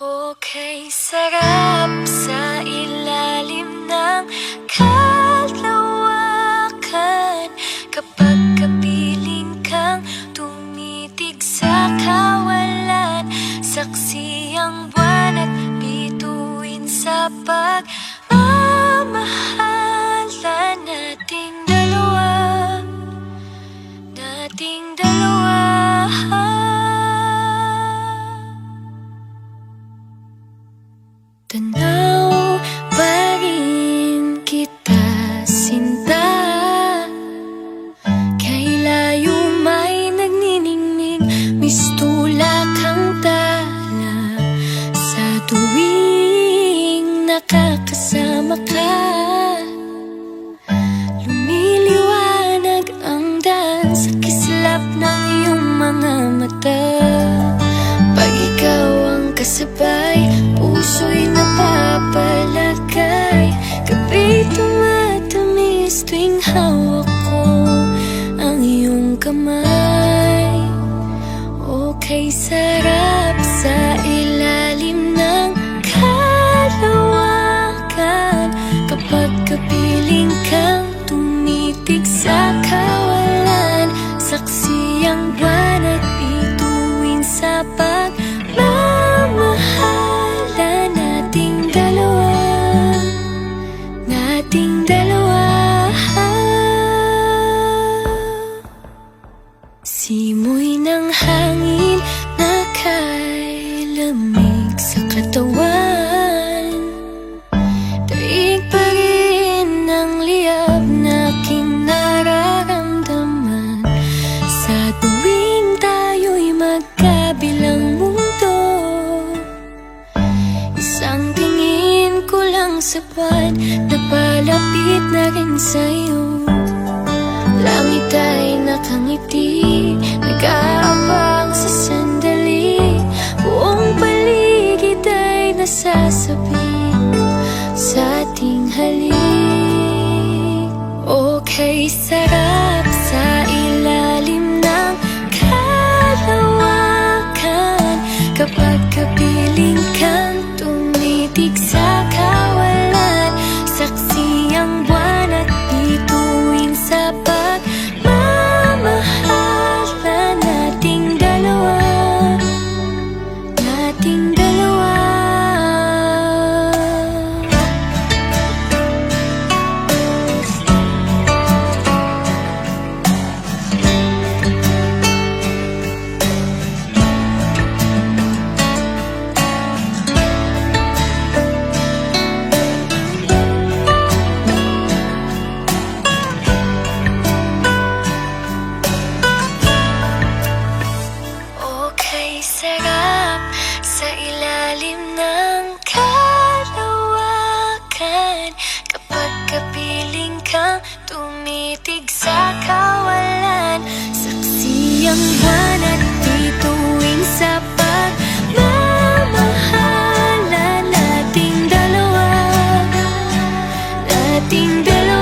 Okay, sarap sa ilalim nakakasama ka. Lumiliwanag ang daan Sa kislap ng iyong mga mata. Pag ikaw ang kasabay Puso'y napapalagay Gabi tumatamis tuwing hawak ko Ang iyong kamay. Okay sarap Simoy ng hangin na kay lamig sa katawan. Daig pa rin ang liyab na aking nararamdaman Sa tuwing tayo'y magkabilang mundo Isang tingin ko lang sa buwan Napalapit na rin sa'yo. Langit ay nakangiti Okay, sarap Kapiling ka, tumitig sa kawalan. Saksi ang buwan at dituwing sa pagmamahalan Nating dalawa, nating dalawa.